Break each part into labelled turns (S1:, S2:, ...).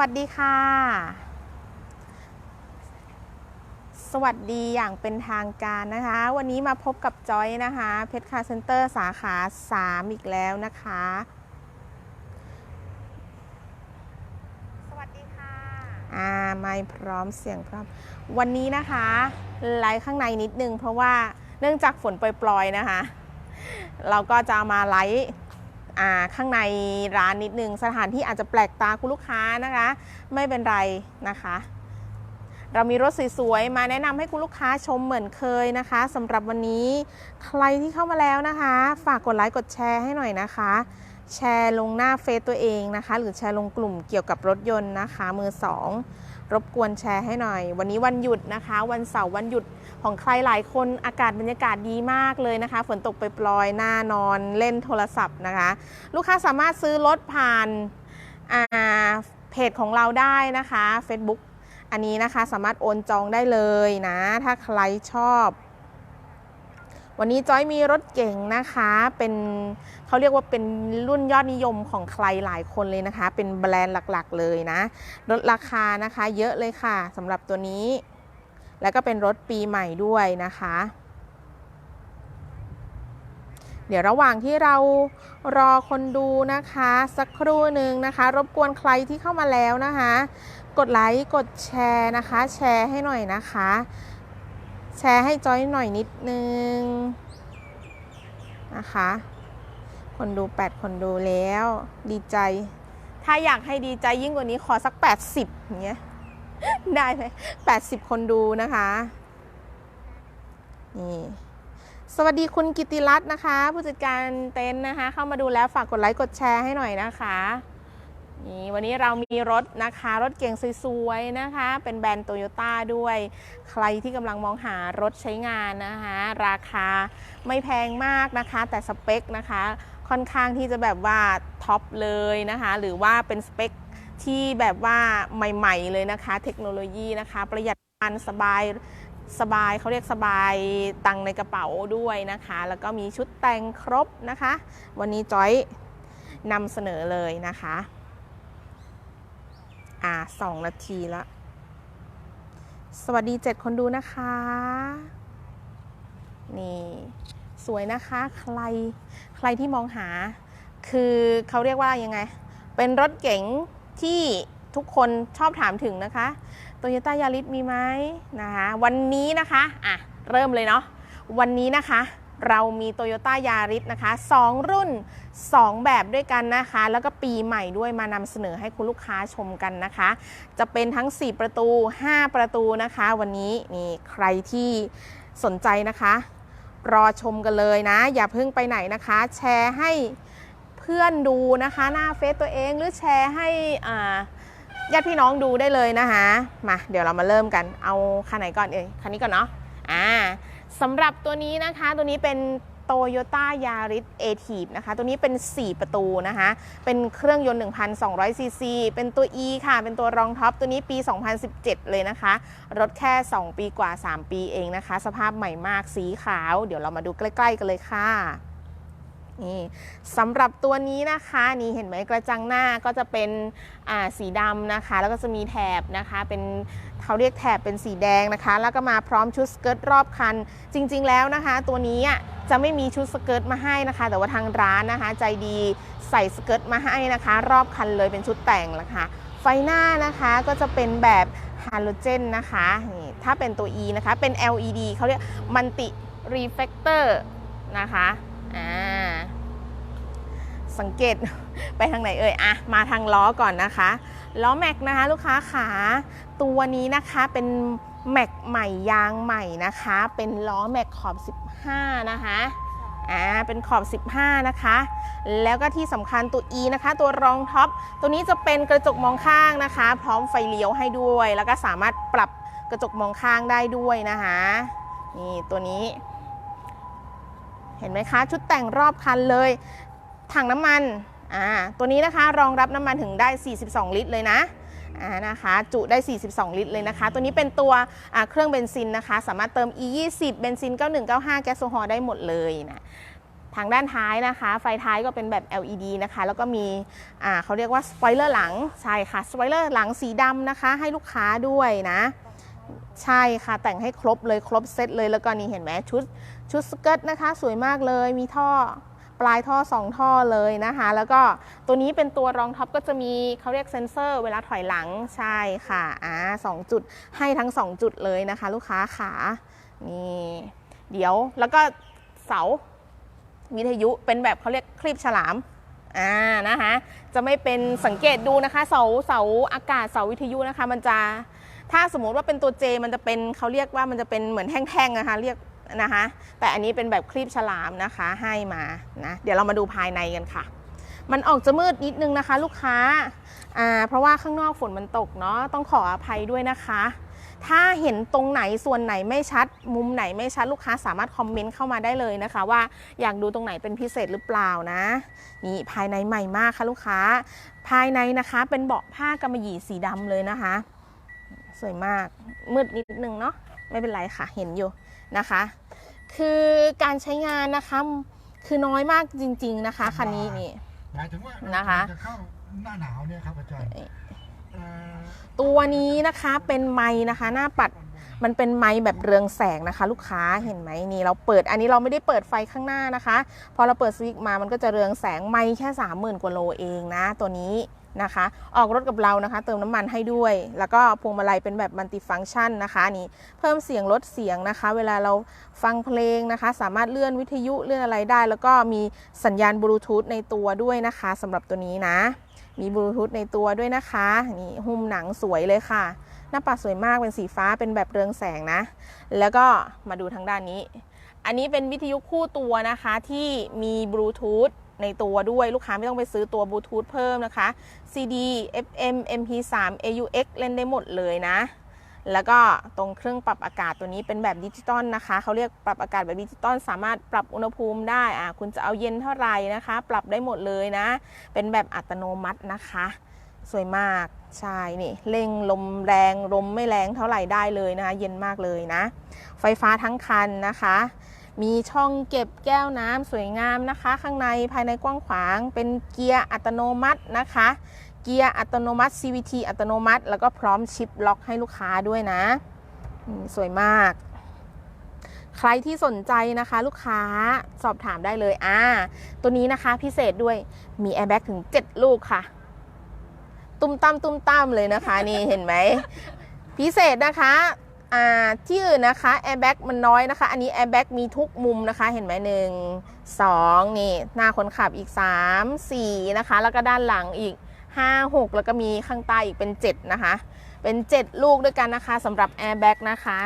S1: วัสดีค่ะ สวัสดีอย่างเป็นทางการนะคะ วันนี้มาพบกับจอยนะคะเพชรคาร์เซ็นเตอร์สาขา 3 อีกแล้วนะคะ สวัสดีค่ะอ่าไม่พร้อมเสียงพร้อม วันนี้นะคะไลฟ์ข้างในนิดนึงเพราะว่าเนื่องจากฝนปล่อยๆนะคะ เราก็จะมาไลฟ์อ่า ข้างในร้านนิดนึง สถานที่อาจจะแปลกตาคุณลูกค้านะคะ ไม่เป็นไรนะคะ เรามีรถสวยๆมาแนะนำให้คุณลูกค้าชมเหมือนเคยนะคะสำหรับวันนี้ใครที่เข้ามาแล้วนะคะ ฝากกดไลค์กดแชร์ให้หน่อยนะคะ แชร์ลงหน้าเฟซตัวเองนะคะ หรือแชร์ลงกลุ่มเกี่ยวกับรถยนต์นะคะมือสอง รบกวนแชร์ให้หน่อย วันนี้วันหยุดนะคะ วันเสาร์วันหยุดของใครหลายคนอากาศบรรยากาศดีมากเลยนะคะ ฝนตกไปปลอยหน้านอนเล่นโทรศัพท์นะคะ ลูกค้าสามารถซื้อรถผ่านาเพจของเราได้นะคะ Facebook อันนี้นะคะสามารถโอนจองได้เลยนะ ถ้าใครชอบ วันนี้จอยมีรถเก่งนะคะเป็น เขาเรียกว่าเป็นรุ่นยอดนิยมของใครหลายคนเลยนะคะ เป็นแบรนด์หลักๆเลยนะ ลดราคานะคะเยอะเลยค่ะสำหรับตัวนี้ แล้วก็เป็นรถปีใหม่ด้วยนะคะ เดี๋ยวระหว่างที่เรารอคนดูนะคะ สักครู่หนึ่งนะคะ รบกวนใครที่เข้ามาแล้วนะคะ กดไลค์กดแชร์นะคะ แชร์ให้หน่อยนะคะ แชร์ให้จอยหน่อยนิดนึงนะคะ คนดู 8 คนดูแล้ว ดีใจ ถ้าอยากให้ดีใจยิ่งกว่านี้ขอสัก 80อย่างเงี้ยได้ไหม80 คนดูนะคะนี่สวัสดีคุณกิติรัตน์นะคะ ผู้จัดการเต็นท์นะคะ เข้ามาดูแล้วฝากกดไลค์กดแชร์ให้หน่อยนะคะนี่วันนี้เรามีรถนะคะ รถเก่งสวยๆนะคะ เป็นแบรนด์โตโยต้าด้วย ใครที่กำลังมองหารถใช้งานนะคะ ราคาไม่แพงมากนะคะ แต่สเปคนะคะ ค่อนข้างที่จะแบบว่าท็อปเลยนะคะ หรือว่าเป็นสเปคที่แบบว่าใหม่ ๆ เลยนะคะ เทคโนโลยีนะคะ ประหยัดการสบายสบายเขาเรียกสบายตังในกระเป๋าด้วยนะคะ แล้วก็มีชุดแต่งครบนะคะ วันนี้จอยนำเสนอเลยนะคะ อ่าสองนาทีละ สวัสดีเจ็ดคนดูนะคะ นี่ สวยนะคะ ใครใครที่มองหา คือเขาเรียกว่ายังไง เป็นรถเก๋งที่ทุกคนชอบถามถึงนะคะโตโยต้ายาริสมีไหมนะคะวันนี้นะคะอะเริ่มเลยเนาะวันนี้นะคะเรามีโตโยต้ายาริสนะคะ 2 รุ่น 2 แบบด้วยกันนะคะ แล้วก็ปีใหม่ด้วยมานำเสนอให้คุณลูกค้าชมกันนะคะ จะเป็นทั้ง 4 ประตู 5 ประตูนะคะ วันนี้นี่ใครที่สนใจนะคะ รอชมกันเลยนะ อย่าเพิ่งไปไหนนะคะ แชร์ให้เพื่อนดูนะคะ หน้าเฟซตัวเองหรือแชร์ให้อ่าญาติพี่น้องดูได้เลยนะคะมาเดี๋ยวเรามาเริ่มกันเอาคันไหนก่อนเอ่ยคันนี้ก่อนเนาะอ่าสำหรับตัวนี้นะคะตัวนี้เป็น โตโยต้ายาริสเอทีฟนะคะ ตัวนี้เป็น 4 ประตูนะคะ เป็นเครื่องยนต์ 1,200 ซีซี เป็นตัว E ค่ะ เป็นตัวรองท็อป ตัวนี้ปี 2017 เลยนะคะ รถแค่ 2 ปีกว่า 3 ปีเองนะคะ สภาพใหม่มาก สีขาว เดี๋ยวเรามาดูใกล้ ๆ กันเลยค่ะ นี่สำหรับตัวนี้นะคะนี่เห็นไหมกระจังหน้าก็จะเป็นสีดำนะคะ แล้วก็จะมีแถบนะคะเป็นเขาเรียกแถบเป็นสีแดงนะคะ แล้วก็มาพร้อมชุดสเกิร์ตรอบคัน จริง ๆ แล้วนะคะ ตัวนี้จะไม่มีชุดสเกิร์ตมาให้นะคะ แต่ว่าทางร้านนะคะ ใจดีใส่สเกิร์ตมาให้นะคะ รอบคันเลยเป็นชุดแต่งละคะไฟหน้านะคะก็จะเป็นแบบฮาโลเจนนะคะนี่ถ้าเป็นตัว E นะคะเป็น LED เขาเรียกมันติรีเฟกเตอร์นะคะอ่า สังเกตไปทางไหนเอ่ยอะมาทางล้อก่อนนะคะล้อแม็กนะคะลูกค้าขาตัวนี้นะคะเป็นแม็กใหม่ยางใหม่นะคะ เป็นล้อแม็กขอบ 15 นะคะอ่าเป็นขอบ 15 นะคะ แล้วก็ที่สำคัญตัว E นะคะ ตัวรองท็อป ตัวนี้จะเป็นกระจกมองข้างนะคะ พร้อมไฟเลี้ยวให้ด้วย แล้วก็สามารถปรับกระจกมองข้างได้ด้วยนะคะ นี่ตัวนี้ เห็นไหมคะ ชุดแต่งรอบคันเลย ถังน้ำมันอ่าตัวนี้นะคะรองรับน้ำมันถึงได้ 42 ลิตรเลยนะอ่านะคะ จุได้ 42 ลิตรเลยนะคะ ตัวนี้เป็นตัวเครื่องเบนซินนะคะ สามารถเติม E 20เบนซิน 9195 แก๊สโซฮอลได้หมดเลยนะทางด้านท้ายนะคะ ไฟท้ายก็เป็นแบบ LED นะคะ แล้วก็มีเขาเรียกว่าสปอยเลอร์หลัง ใช่ค่ะ สปอยเลอร์หลังสีดำนะคะ ให้ลูกค้าด้วยนะ ใช่ค่ะ แต่งให้ครบเลย ครบเซตเลย แล้วก็นี่เห็นไหมชุด ชุดสเกิร์ตนะคะ สวยมากเลย มีท่อ ปลายท่อ 2 ท่อเลยนะคะ แล้วก็ตัวนี้เป็นตัวรองท็อปก็จะมีเขาเรียกเซนเซอร์เวลาถอยหลังใช่ค่ะอ่าสองจุดให้ทั้ง 2 จุดเลยนะคะ ลูกค้าขานี่เดี๋ยวแล้วก็เสาวิทยุเป็นแบบเขาเรียกคลิปฉลามอ่านะคะจะไม่เป็นสังเกตดูนะคะ เสาเสาอากาศเสาวิทยุนะคะ มันจะถ้าสมมติว่าเป็นตัว J มันจะเป็นเขาเรียกว่ามันจะเป็นเหมือนแท่งๆนะคะ เรียก นะคะ แต่อันนี้เป็นแบบคลิปฉลามนะคะให้มานะเดี๋ยวเรามาดูภายในกันค่ะ มันออกจะมืดนิดนึงนะคะ ลูกค้าอ่าเพราะว่าข้างนอกฝนมันตกเนาะต้องขออภัยด้วยนะคะ ถ้าเห็นตรงไหนส่วนไหนไม่ชัด มุมไหนไม่ชัดลูกค้าสามารถคอมเมนต์เข้ามาได้เลยนะคะ ว่าอยากดูตรงไหนเป็นพิเศษหรือเปล่านะ นี่ภายในใหม่มากค่ะลูกค้า ภายในนะคะเป็นเบาะผ้ากำมะหยี่สีดำเลยนะคะ สวยมากมืดนิดนึงเนาะไม่เป็นไรค่ะเห็นอยู่ นะคะ คือการใช้งานนะคะ คือน้อยมากจริง ๆ นะคะคันนี้นี่
S2: หมายถึงว่า
S1: นะคะ
S2: จะเข้าหน้าหนาวเนี่ยครับอาจารย์เอ่อ
S1: ตัวนี้นะคะเป็นไม้นะคะ หน้าปัดมันเป็นไม้แบบเรืองแสงนะคะ ลูกค้าเห็นไหมนี่เราเปิดอันนี้เราไม่ได้เปิดไฟข้างหน้านะคะ พอเราเปิดสวิตช์มามันก็จะเรืองแสงไม้แค่ 30,000 กว่าโลเองนะ ตัวนี้ นะคะ ออกรถกับเรานะคะ เติมน้ำมันให้ด้วย แล้วก็พวงมาลัยเป็นแบบมัลติฟังก์ชันนะคะนี่เพิ่มเสียงลดเสียงนะคะ เวลาเราฟังเพลงนะคะ สามารถเลื่อนวิทยุเลื่อนอะไรได้ แล้วก็มีสัญญาณบลูทูธในตัวด้วยนะคะสำหรับตัวนี้นะ มีบลูทูธในตัวด้วยนะคะนี่หุ้มหนังสวยเลยค่ะ หน้าปัดสวยมากเป็นสีฟ้าเป็นแบบเรืองแสงนะ แล้วก็มาดูทางด้านนี้ อันนี้เป็นวิทยุคู่ตัวนะคะที่มีบลูทูธ ในตัวด้วยลูกค้าไม่ต้องไปซื้อตัวบลูทูธเพิ่มนะคะ CD FM MP3 AUX เล่นได้หมดเลยนะ แล้วก็ตรงเครื่องปรับอากาศตัวนี้เป็นแบบดิจิตอลนะคะเขาเรียกปรับอากาศแบบดิจิตอลสามารถปรับอุณหภูมิได้อะคุณจะเอาเย็นเท่าไหร่นะคะ ปรับได้หมดเลยนะ เป็นแบบอัตโนมัตินะคะ สวยมากใช่นี่เร่งลมแรงลมไม่แรงเท่าไหร่ได้เลยนะคะ เย็นมากเลยนะ ไฟฟ้าทั้งคันนะคะ มีช่องเก็บแก้วน้ำสวยงามนะคะ ข้างในภายในกว้างขวาง เป็นเกียร์อัตโนมัตินะคะ เกียร์อัตโนมัติ CVT อัตโนมัติ แล้วก็พร้อมชิปล็อกให้ลูกค้าด้วยนะ สวยมาก ใครที่สนใจนะคะ ลูกค้าสอบถามได้เลยอ่าตัวนี้นะคะพิเศษด้วยมีแอร์แบ็กถึง 7 ลูกค่ะ ตุ้มตั้มตุ้มตั้มเลยนะคะ นี่เห็นไหมพิเศษนะคะ ที่อื่นนะคะแอร์แบ็กมันน้อยนะคะ อันนี้แอร์แบ็กมีทุกมุมนะคะ เห็นไหมหนึ่งสองนี่ หน้าคนขับอีก3 4นะคะ แล้วก็ด้านหลังอีก5 6แล้วก็มีข้างใต้อีกเป็น7นะคะ เป็น7ลูกด้วยกันนะคะสำหรับแอร์แบ็กนะคะ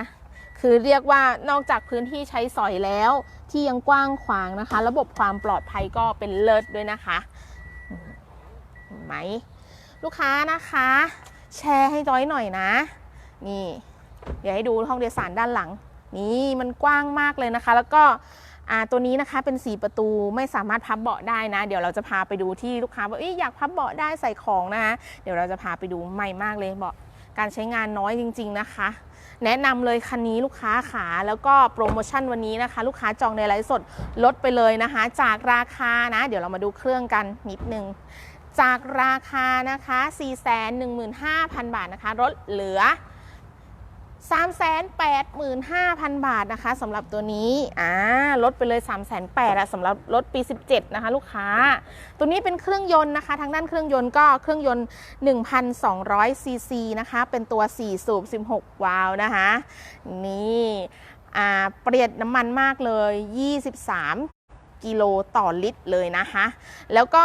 S1: คือเรียกว่านอกจากพื้นที่ใช้สอยแล้ว ที่ยังกว้างขวางนะคะ ระบบความปลอดภัยก็เป็นเลิศด้วยนะคะเห็นไหมลูกค้านะคะ แชร์ให้จอยหน่อยนะ นี่ เดี๋ยวให้ดูห้องโดยสารด้านหลัง นี่มันกว้างมากเลยนะคะ แล้วก็ตัวนี้นะคะเป็น 4 ประตูไม่สามารถพับเบาะได้นะ เดี๋ยวเราจะพาไปดูที่ลูกค้าบอกอยอยากพับเบาะได้ใส่ของนะคะเดี๋ยวเราจะพาไปดูใหม่มากเลยเบาะการใช้งานน้อยจริง ๆนะคะ แนะนำเลยคันนี้ลูกค้าขาแล้วก็โปรโมชั่นวันนี้นะคะ ลูกค้าจองในไลฟ์สดลดไปเลยนะคะ จากราคานะ เดี๋ยวเรามาดูเครื่องกันนิดนึงจากราคานะคะ 415,000 บาทนะคะลดเหลือ 385,000 บาทนะคะสำหรับตัวนี้อ่าลดไปเลย3,800อะสำหรับรถปี 17 นะคะ ลูกค้า ตัวนี้เป็นเครื่องยนต์นะคะ ทางด้านเครื่องยนต์ก็เครื่องยนต์ 1,200 ซีซีนะคะ เป็นตัว 4 สูบ 16 วาล์วนะคะ นี่อ่าประหยัดน้ำมันมากเลย 23 กิโลต่อลิตรเลยนะคะ แล้วก็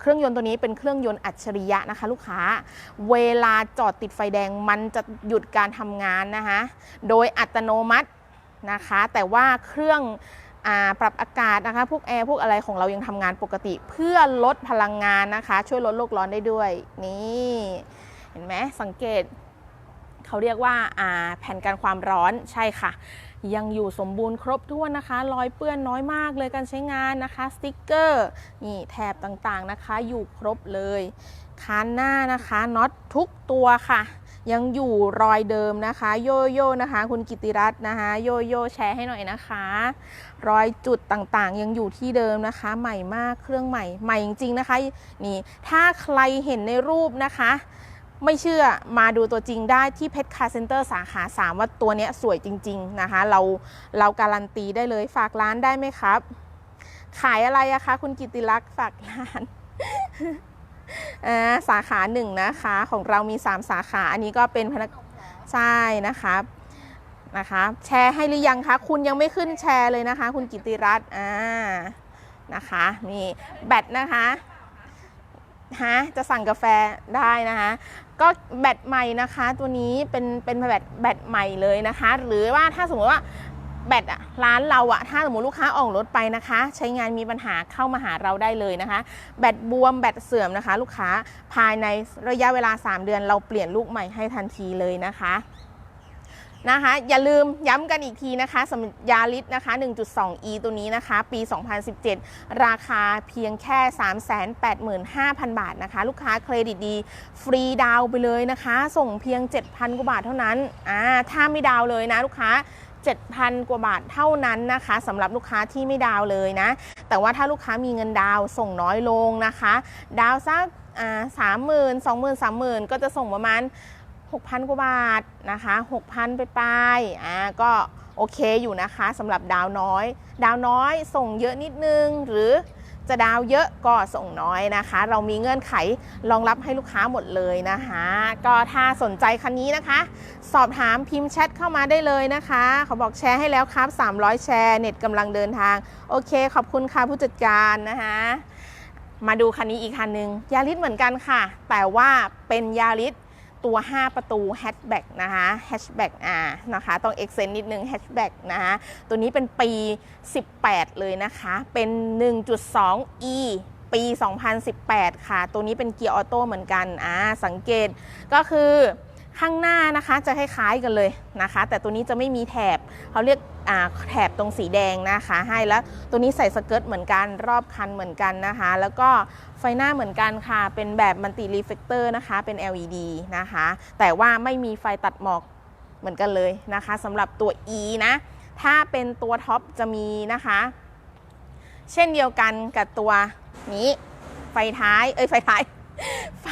S1: เครื่องยนต์ตัวนี้เป็นเครื่องยนต์อัจฉริยะนะคะ ลูกค้า เวลาจอดติดไฟแดงมันจะหยุดการทำงานนะคะ โดยอัตโนมัตินะคะ แต่ว่าเครื่องอปรับอากาศนะคะ พวกแอร์พวกอะไรของเรายังทำงานปกติ เพื่อลดพลังงานนะคะ ช่วยลดโลกร้อนได้ด้วย นี่ เห็นไหมสังเกต เขาเรียกว่าอ่าแผ่นกันความร้อนใช่ค่ะ ยังอยู่สมบูรณ์ครบถ้วนนะคะรอยเปื้อนน้อยมากเลยการใช้งานนะคะสติกเกอร์นี่แถบต่างๆนะคะ อยู่ครบเลยคานหน้านะคะน็อตทุกตัวค่ะ ยังอยู่รอยเดิมนะคะ โยโย่นะคะ คุณกิติรัตน์นะคะ โยโย่แชร์ให้หน่อยนะคะ รอยจุดต่างๆ ยังอยู่ที่เดิมนะคะ ใหม่มากเครื่องใหม่ใหม่จริงๆนะคะ นี่ถ้าใครเห็นในรูปนะคะ ไม่เชื่อมาดูตัวจริงได้ที่เพชรคาเซ็นเตอร์สาขา 3 ว่าตัวนี้สวยจริง ๆ นะคะ เราเราการันตีได้เลยฝากร้านได้ไหมครับ ขายอะไรอะคะ คุณกิติลักษ์ฝากร้านสาขาหนึ่งนะคะ ของเรามี 3 สาขา อันนี้ก็เป็นพนักใช่นะคะนะคะแชร์ให้หรือยังคะ คุณยังไม่ขึ้นแชร์เลยนะคะ คุณกิติรัตน์อ่านะคะนี่แบตนะคะ ฮะจะสั่งกาแฟได้นะคะ ก็แบตใหม่นะคะ ตัวนี้เป็นเป็นแบตแบตใหม่เลยนะคะ หรือว่าถ้าสมมติว่าแบตอะร้านเราอะถ้าสมมติลูกค้าออกรถไปนะคะ ใช้งานมีปัญหาเข้ามาหาเราได้เลยนะคะ แบตบวมแบตเสื่อมนะคะ ลูกค้าภายในระยะเวลา 3 เดือนเราเปลี่ยนลูกใหม่ให้ทันทีเลยนะคะ นะคะ อย่าลืมย้ำกันอีกทีนะคะสำหรับยาลิสนะคะ 1.2e ตัวนี้นะคะ ปี 2017 ราคาเพียงแค่ 385,000 บาทนะคะ ลูกค้าเครดิตดี ฟรีดาวไปเลยนะคะ ส่งเพียง 7,000 กว่าบาทเท่านั้นอ่าถ้าไม่ดาวเลยนะลูกค้า7,000 กว่าบาทเท่านั้นนะคะสำหรับลูกค้าที่ไม่ดาวเลยนะ แต่ว่าถ้าลูกค้ามีเงินดาวส่งน้อยลงนะคะ ดาวสักสามหมื่นสองหมื่นสามหมื่นก็จะส่งประมาณ 6,000 กว่าบาทนะคะ 6,000 ไปปลายอ่าก็โอเคอยู่นะคะสำหรับดาวน้อย ดาวน้อยส่งเยอะนิดนึง หรือจะดาวเยอะก็ส่งน้อยนะคะ เรามีเงื่อนไขรองรับให้ลูกค้าหมดเลยนะคะ ก็ถ้าสนใจคันนี้นะคะ สอบถามพิมพ์แชทเข้ามาได้เลยนะคะ เขาบอกแชร์ให้แล้วครับ 300 แชร์เน็ตกำลังเดินทาง โอเค ขอบคุณค่ะผู้จัดการนะคะมาดูคันนี้อีกคันหนึ่งยาริสเหมือนกันค่ะ แต่ว่าเป็นยาริส ตัว 5 ประตูแฮชแบ็กนะคะแฮชแบ็กอ่านะคะต้องเอ็กเซนนิดนึงแฮชแบ็กนะคะตัวนี้เป็นปี 18 เลยนะคะ เป็น 1.2e ปี 2018 ค่ะ ตัวนี้เป็นเกียร์ออโต้เหมือนกันอ่าสังเกตก็คือข้างหน้านะคะจะคล้ายๆกันเลยนะคะ แต่ตัวนี้จะไม่มีแถบเขาเรียก แถบตรงสีแดงนะคะให้แล้วตัวนี้ใส่สเกิร์ตเหมือนกันรอบคันเหมือนกันนะคะ แล้วก็ไฟหน้าเหมือนกันค่ะ เป็นแบบมัลติรีเฟกเตอร์นะคะ เป็น LED นะคะ แต่ว่าไม่มีไฟตัดหมอกเหมือนกันเลยนะคะสำหรับตัว E นะ ถ้าเป็นตัวท็อปจะมีนะคะ เช่นเดียวกันกับตัวนี้ ไฟท้าย เอ้ยไฟท้าย ไฟ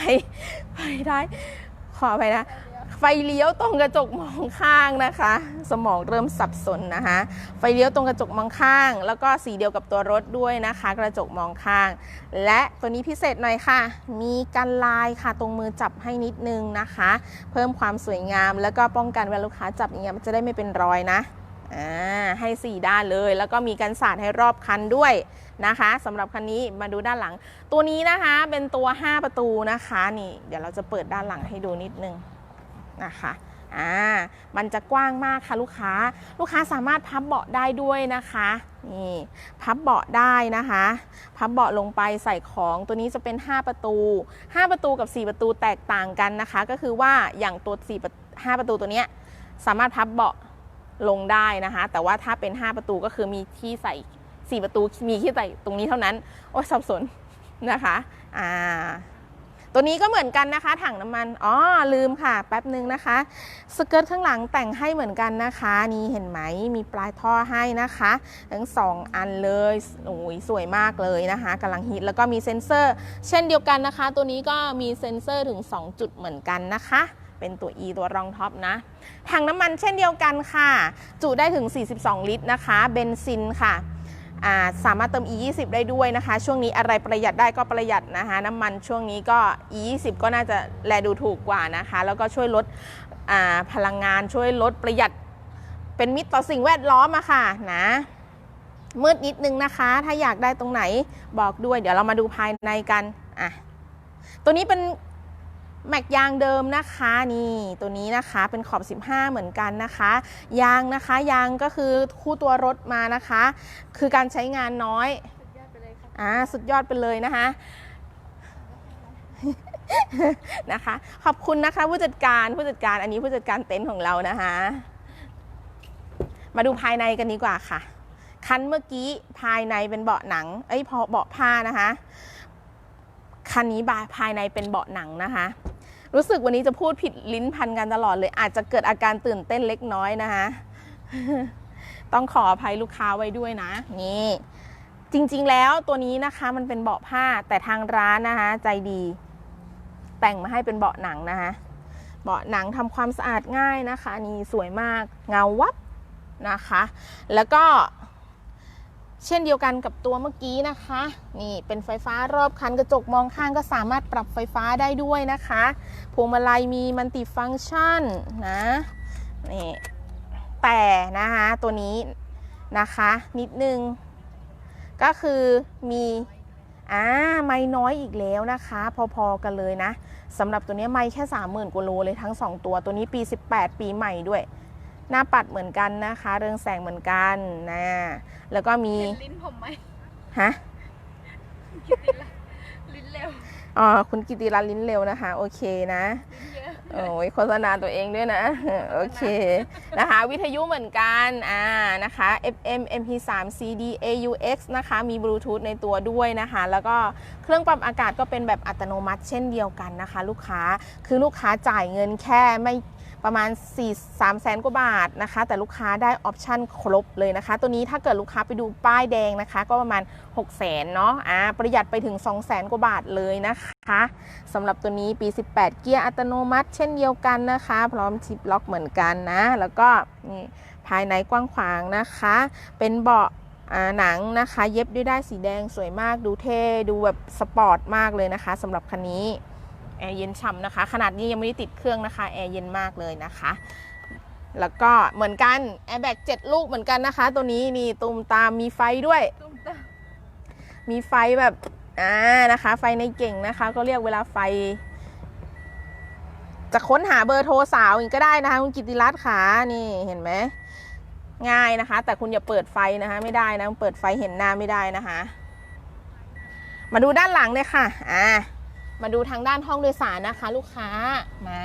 S1: ไฟท้าย ขอไปนะ ไฟเลี้ยวตรงกระจกมองข้างนะคะ สมองเริ่มสับสนนะคะ ไฟเลี้ยวตรงกระจกมองข้าง แล้วก็สีเดียวกับตัวรถด้วยนะคะ กระจกมองข้าง และตัวนี้พิเศษหน่อยค่ะ มีกันลายค่ะ ตรงมือจับให้นิดนึงนะคะ เพิ่มความสวยงาม แล้วก็ป้องกันเวลาลูกค้าจับอย่างเงี้ยมันจะได้ไม่เป็นรอยนะให้ 4 ด้านเลย แล้วก็มีกันสาดให้รอบคันด้วยนะคะสำหรับคันนี้มาดูด้านหลัง ตัวนี้นะคะเป็นตัว 5 ประตูนะคะ นี่ เดี๋ยวเราจะเปิดด้านหลังให้ดูนิดนึง นะคะอ่ามันจะกว้างมากค่ะลูกค้า ลูกค้าสามารถพับเบาะได้ด้วยนะคะนี่พับเบาะได้นะคะ พับเบาะลงไปใส่ของตัวนี้จะเป็น 5 ประตู 5 ประตูกับ 4 ประตูแตกต่างกันนะคะ ก็คือว่าอย่างตัว4ประ5ประตูตัวเนี้ยสามารถพับเบาะลงได้นะคะ แต่ว่าถ้าเป็น 5 ประตูก็คือมีที่ใส่ 4 ประตูมีที่ใส่ตรงนี้เท่านั้น โอ้ยสับสนนะคะอ่า ตัวนี้ก็เหมือนกันนะคะ ถังน้ำมันอ๋อลืมค่ะ แป๊บหนึ่งนะคะ สเกิร์ตข้างหลังแต่งให้เหมือนกันนะคะ นี่เห็นไหมมีปลายท่อให้นะคะ ทั้งสองอันเลยโอ้ยสวยมากเลยนะคะกำลังฮิตแล้วก็มีเซ็นเซอร์ เช่นเดียวกันนะคะ ตัวนี้ก็มีเซ็นเซอร์ถึง 2 จุดเหมือนกันนะคะเป็นตัว E ตัวรองท็อปนะ ถังน้ำมันเช่นเดียวกันค่ะ จุได้ถึง 42 ลิตรนะคะ เบนซินค่ะ สามารถเติม E20 ได้ด้วยนะคะ ช่วงนี้อะไรประหยัดได้ก็ประหยัดนะคะ น้ำมันช่วงนี้ก็ E20 ก็น่าจะแลดูถูกกว่านะคะ แล้วก็ช่วยลดพลังงานช่วยลดประหยัดเป็นมิตรต่อสิ่งแวดล้อมอะค่ะนะมืดนิดนึงนะคะ ถ้าอยากได้ตรงไหนบอกด้วย เดี๋ยวเรามาดูภายในกันอะตัวนี้เป็น แม็กยางเดิมนะคะนี่ตัวนี้นะคะเป็นขอบ 15 เหมือนกันนะคะ ยางนะคะยางก็คือคู่ตัวรถมานะคะ คือการใช้งานน้อยอ่าสุดยอดไปเลยนะคะนะคะ ขอบคุณนะคะผู้จัดการผู้จัดการอันนี้ผู้จัดการเต็นท์ของเรานะคะ มาดูภายในกันดีกว่าค่ะ คันเมื่อกี้ภายในเป็นเบาะหนังเอ้ยเบาะผ้านะคะคันนี้ภายในเป็นเบาะหนังนะคะ รู้สึกวันนี้จะพูดผิดลิ้นพันกันตลอดเลย อาจจะเกิดอาการตื่นเต้นเล็กน้อยนะคะ ต้องขออภัยลูกค้าไว้ด้วยนะ นี่ จริงๆแล้วตัวนี้นะคะมันเป็นเบาะผ้าแต่ทางร้านนะคะ ใจดี แต่งมาให้เป็นเบาะหนังนะคะเบาะหนังทำความสะอาดง่ายนะคะ นี่สวยมากเงาวับนะคะ แล้วก็ เช่นเดียวกันกับตัวเมื่อกี้นะคะ นี่เป็นไฟฟ้ารอบคันกระจกมองข้างก็สามารถปรับไฟฟ้าได้ด้วยนะคะพวงมาลัยมีมัลติฟัง c t ชันนะนี่แต่นะคะตัวนี้นะคะนิดนึง ก็คือมีอ่าไม่น้อยอีกแล้วนะคะ พอๆกันเลยนะสำหรับตัวนี้ไม่แค่ 30,000กว่าโลเลยทั้ง 2 ตัวตัวนี้ปี 18 ปีใหม่ด้วย หน้าปัดเหมือนกันนะคะ เรืองแสงเหมือนกันนะ แล้วก็มี
S3: เห็นลิ้นผมไหม
S1: ฮะ
S3: คิดลิ้นละลิ้นเร็ว
S1: อ๋อคุณกิติรัตน์ลิ้นเร็วนะคะ โอเคนะ
S3: ลิ้นเยอะ
S1: โอ้ยโฆษณาตัวเองด้วยนะ โอเคนะคะ วิทยุเหมือนกันอ่านะคะ FM MP3 CD AUX นะคะ มีบลูทูธในตัวด้วยนะคะ แล้วก็เครื่องปรับอากาศก็เป็นแบบอัตโนมัติเช่นเดียวกันนะคะ ลูกค้าคือลูกค้าจ่ายเงินแค่ไม่ ประมาณ 4 3แสนกว่าบาทนะคะ แต่ลูกค้าได้ออปชั่นครบเลยนะคะ ตัวนี้ถ้าเกิดลูกค้าไปดูป้ายแดงนะคะ ก็ประมาณ 6 0แสนเนาะอ่าประหยัดไปถึง 2 0 0แสนกว่าบาทเลยนะคะสำหรับตัวนี้ปี 18 เกียร์อัตโนมัติ เช่นเดียวกันนะคะ พร้อมชิปล็อกเหมือนกันนะ แล้วก็นี่ภายในกว้างขวางนะคะ เป็นเบาะอ่าหนังนะคะ เย็บด้วยได้ายสีแดงสวยมากดูเท่ดูแบบสปอร์ตมากเลยนะคะสำหรับคันนี้ แอร์เย็นฉ่ำนะคะ ขนาดนี้ยังไม่ได้ติดเครื่องนะคะ แอร์เย็นมากเลยนะคะ แล้วก็เหมือนกันแอร์แบ็ก7ลูกเหมือนกันนะคะ ตัวนี้นี่ตุมตามมีไฟด้วย
S3: ตุ้มตาม
S1: มีไฟแบบอ่านะคะ ไฟในเก่งนะคะ ก็เรียกเวลาไฟ จะค้นหาเบอร์โทรสาวอีกก็ได้นะคะ คุณกิติรัตน์ขานี่เห็นไหมง่ายนะคะ แต่คุณอย่าเปิดไฟนะคะ ไม่ได้นะเปิดไฟเห็นหน้าไม่ได้นะคะ มาดูด้านหลังเลยค่ะ อ่า มาดูทางด้านห้องโดยสารนะคะ ลูกค้ามา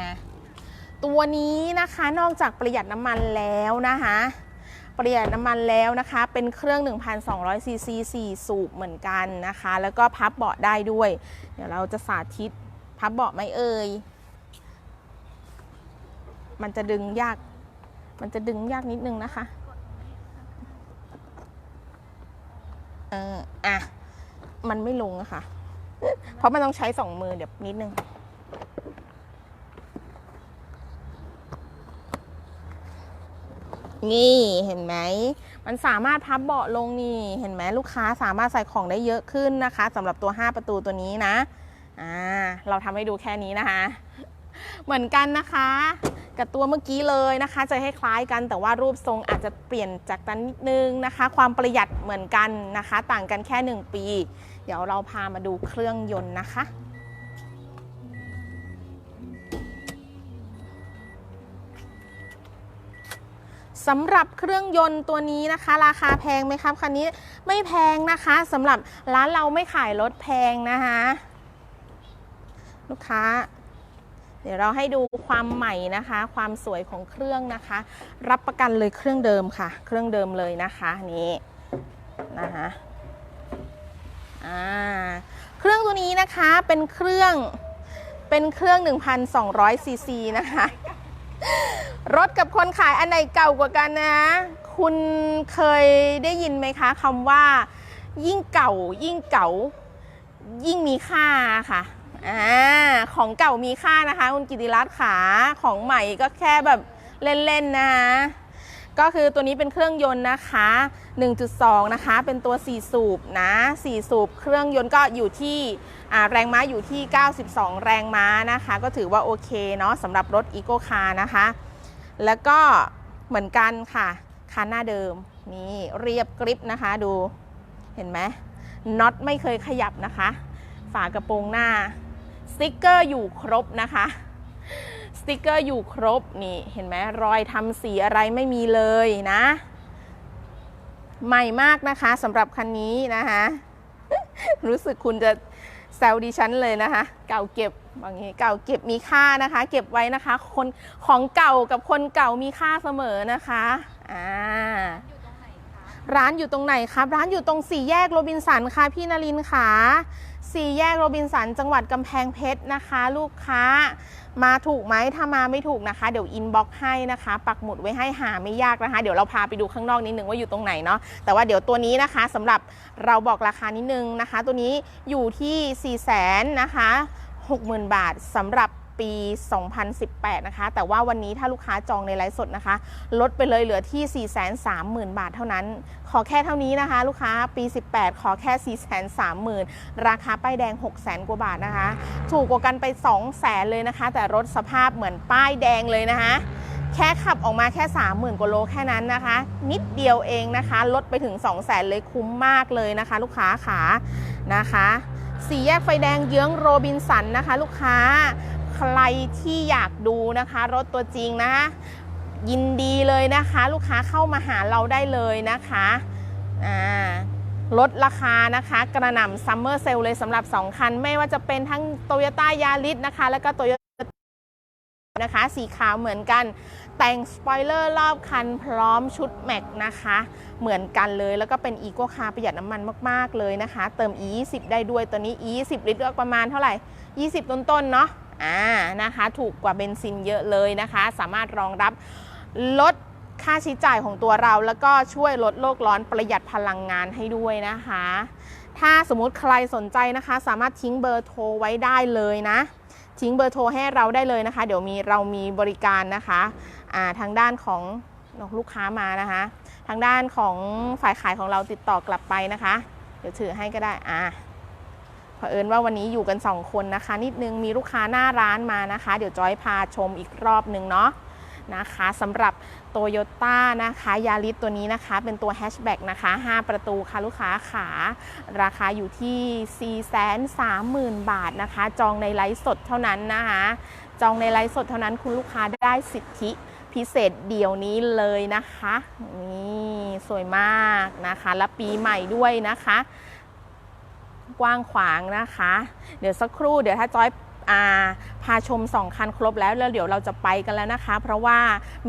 S1: ตัวนี้นะคะนอกจากประหยัดน้ำมันแล้วนะคะประหยัดน้ำมันแล้วนะคะ เป็นเครื่อง 1,200ซีซี4สูบเหมือนกันนะคะ แล้วก็พับเบาะได้ด้วย เดี๋ยวเราจะสาธิตพับเบาะไหมเอ่ย มันจะดึงยาก มันจะดึงยากนิดนึงนะคะ เอออะ มันไม่ลงอะค่ะ เพราะมันต้องใช้สองมือเดี๋ยวนิดนึง นี่เห็นไหม มันสามารถพับเบาะลงนี่ เห็นไหมลูกค้าสามารถใส่ของได้เยอะขึ้นนะคะสำหรับตัว 5 ประตูตัวนี้นะ อ่า เราทำให้ดูแค่นี้นะคะ เหมือนกันนะคะ กับตัวเมื่อกี้เลยนะคะ จะคล้ายๆกันแต่ว่ารูปทรงอาจจะเปลี่ยนจากกันนิดนึงนะคะ ความประหยัดเหมือนกันนะคะ ต่างกันแค่ 1 ปี เดี๋ยวเราพามาดูเครื่องยนต์นะคะสำหรับเครื่องยนต์ตัวนี้นะคะ ราคาแพงไหมครับคันนี้ไม่แพงนะคะสำหรับร้านเราไม่ขายรถแพงนะคะ ลูกค้า เดี๋ยวเราให้ดูความใหม่นะคะ ความสวยของเครื่องนะคะ รับประกันเลยเครื่องเดิมค่ะ เครื่องเดิมเลยนะคะนี่นะคะอ่าเครื่องตัวนี้นะคะเป็นเครื่องเป็นเครื่อง 1,200ซีซีนะคะ รถกับคนขายอันไหนเก่ากว่ากันนะ คุณเคยได้ยินไหมคะคำว่า ยิ่งเก่ายิ่งเก่ายิ่งมีค่าค่ะ อ่าของเก่ามีค่านะคะ คุณกิติรัตน์ขาของใหม่ก็แค่แบบเล่นๆนะคะก็คือตัวนี้เป็นเครื่องยนต์นะคะ 1.2 นะคะ เป็นตัว 4 สูบนะ 4 สูบ เครื่องยนต์ก็อยู่ที่แรงม้าอยู่ที่ 92 แรงม้านะคะ ก็ถือว่าโอเคเนาะสำหรับรถอีโกคาร์นะคะ แล้วก็เหมือนกันค่ะ คันหน้าเดิม นี่เรียบกริบนะคะดู เห็นไหมน็อตไม่เคยขยับนะคะ ฝากระโปรงหน้า สติกเกอร์อยู่ครบนะคะ สติกเกอร์อยู่ครบนี่เห็นไหมรอยทำสีอะไรไม่มีเลยนะ ใหม่มากนะคะสำหรับคันนี้นะคะ รู้สึกคุณจะแซวดิฉันเลยนะคะ เก่าเก็บบางทีเก่าเก็บมีค่านะคะ เก็บไว้นะคะ คนของเก่ากับคนเก่ามีค่าเสมอนะคะอ่า
S3: อยู่ตรงไหนคะ
S1: ร้านอยู่ตรงไหนครับ ร้านอยู่ตรงสี่แยกโรบินสันค่ะพี่นรินทร์ค่ะ 4 แยกโรบินสัน จังหวัดกำแพงเพชรนะคะ ลูกค้ามาถูกไหมถ้ามาไม่ถูกนะคะ เดี๋ยวอินบ็อกให้นะคะ ปักหมุดไว้ให้หาไม่ยากนะคะ เดี๋ยวเราพาไปดูข้างนอกนิดนึงว่าอยู่ตรงไหนเนาะแต่ว่าเดี๋ยวตัวนี้นะคะสำหรับเราบอกราคานิดนึงนะคะ ตัวนี้อยู่ที่4ี่แสนนะคะ60,000บาทสำหรับ ปี 2018 นะคะ แต่ว่าวันนี้ถ้าลูกค้าจองในไลฟ์สดนะคะ ลดไปเลยเหลือที่ 430,000 บาทเท่านั้น ขอแค่เท่านี้นะคะ ลูกค้าปี 18 ขอแค่ 430,000 ราคาป้ายแดง 600,000 กว่าบาทนะคะ ถูกกว่ากันไป 200,000 เลยนะคะ แต่รถสภาพเหมือนป้ายแดงเลยนะคะแค่ขับออกมาแค่ 30,000กว่าโลแค่นั้นนะคะ นิดเดียวเองนะคะ ลดไปถึง 200,000เลยคุ้มมากเลยนะคะ ลูกค้าขานะคะ สี่แยกไฟแดงเยื้องโรบินสันนะคะ ลูกค้า ใครที่อยากดูนะคะ รถตัวจริงนะคะยินดีเลยนะคะ ลูกค้าเข้ามาหาเราได้เลยนะคะอ่าลดราคานะคะ กระหน่ำซัมเมอร์เซลเลยสำหรับ 2 คัน ไม่ว่าจะเป็นทั้ง t o y ยต้ายาริสนะคะ แล้วก็ t o y ยต้นะคะ สีขาวเหมือนกัน แต่งสปอยเลอร์รอบคันพร้อมชุดแม็กนะคะ เหมือนกันเลยแล้วก็เป็นอีโ c คาร์ประหยัดน้ำมันมาก ๆ เลยนะคะ เติม e 2 0ได้ด้วยตัวนี้ e 2 0ลิตรประมาณเท่าไหร่ 20 ต้น ๆ เนาะ อ่านะคะ ถูกกว่าเบนซินเยอะเลยนะคะ สามารถรองรับลดค่าใช้จ่ายของตัวเรา แล้วก็ช่วยลดโลกร้อนประหยัดพลังงานให้ด้วยนะคะ ถ้าสมมติใครสนใจนะคะ สามารถทิ้งเบอร์โทรไว้ได้เลยนะ ทิ้งเบอร์โทรให้เราได้เลยนะคะ เดี๋ยวมีเรามีบริการนะคะาทางด้านของลูกค้ามานะคะ ทางด้านของฝ่ายขายของเราติดต่อกลับไปนะคะ เดี๋ยวถือให้ก็ได้อ่า เผอิญว่าวันนี้อยู่กัน 2 คนนะคะ นิดนึงมีลูกค้าหน้าร้านมานะคะ เดี๋ยวจอยพาชมอีกรอบนึงเนาะนะคะสำหรับโตโยต้านะคะยาริสตัวนี้นะคะ เป็นตัวแฮชแบ็กนะคะ 5 ประตูค่ะลูกค้าขา ราคาอยู่ที่ 430,000 บาทนะคะ จองในไลฟ์สดเท่านั้นนะคะ จองในไลฟ์สดเท่านั้นคุณลูกค้าได้สิทธิพิเศษเดี๋ยวนี้เลยนะคะ นี่ สวยมากนะคะ และปีใหม่ด้วยนะคะ กว้างขวางนะคะ เดี๋ยวสักครู่เดี๋ยวถ้าจอยาพาชม 2 คันครบแล้วแล้วเดี๋ยวเราจะไปกันแล้วนะคะ เพราะว่า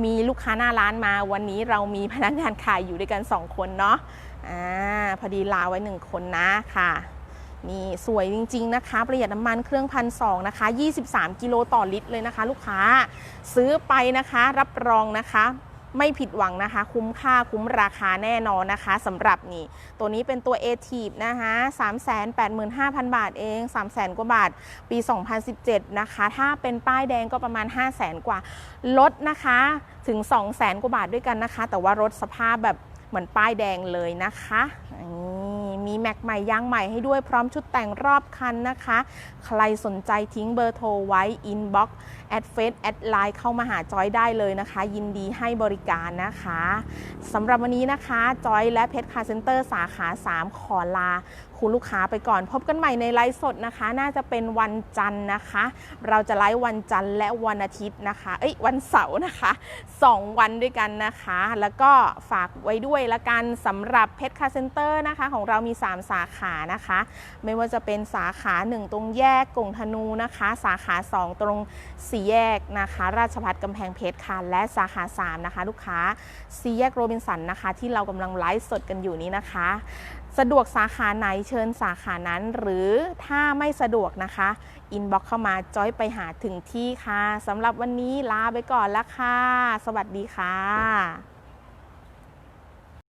S1: มีลูกค้าหน้าร้านมาวันนี้เรามีพนักงานขายอยู่ด้วยกัน 2 คนเนาะอ่าพอดีลาไว้ 1 คนนะค่ะนี่สวยจริง ๆ นะคะ ประหยัดน้ำมันเครื่องพันสองนะคะ 23 กิโลต่อลิตรเลยนะคะ ลูกค้าซื้อไปนะคะรับรองนะคะ ไม่ผิดหวังนะคะ คุ้มค่าคุ้มราคาแน่นอนนะคะสำหรับนี่ตัวนี้เป็นตัว a t i v นะคะ385,000 บาทเอง 300,000 กว่าบาท ปี 2017 นะคะ ถ้าเป็นป้ายแดงก็ประมาณ 500,000 กว่า ลดนะคะถึง 200,000 กว่าบาทด้วยกันนะคะ แต่ว่ารถสภาพแบบเหมือนป้ายแดงเลยนะคะนี่ มีแม็กใหม่ยางใหม่ให้ด้วยพร้อมชุดแต่งรอบคันนะคะ ใครสนใจทิ้งเบอร์โทรไว้อินบ็อกซ์แอดเฟซแอดไลน์เข้ามาหาจอยได้เลยนะคะ ยินดีให้บริการนะคะสำหรับวันนี้นะคะจอยและเพชรคาร์เซ็นเตอร์สาขา 3 ขอลา คุณลูกค้าไปก่อนพบกันใหม่ในไลฟ์สดนะคะ น่าจะเป็นวันจันทร์นะคะ เราจะไลฟ์วันจันทร์และวันอาทิตย์นะคะ เอ้ยวันเสาร์นะคะ 2 วันด้วยกันนะคะ แล้วก็ฝากไว้ด้วยละกันสำหรับเพชรคาร์เซ็นเตอร์นะคะ ของเรามี3 สาขานะคะ ไม่ว่าจะเป็นสาขา 1 ตรงแยกกงธนูนะคะ สาขา 2 ตรงสี่แยกนะคะ ราชพัฒน์กำแพงเพชรค่ะและสาขา 3 นะคะ ลูกค้าสี่แยกโรบินสันนะคะ ที่เรากำลังไลฟ์สดกันอยู่นี้นะคะ สะดวกสาขาไหนเชิญสาขานั้น หรือถ้าไม่สะดวกนะคะอินบ็อกเข้ามาจอยไปหาถึงที่ค่ะสำหรับวันนี้ลาไปก่อนล้วค่ะ สวัสดีค่ะ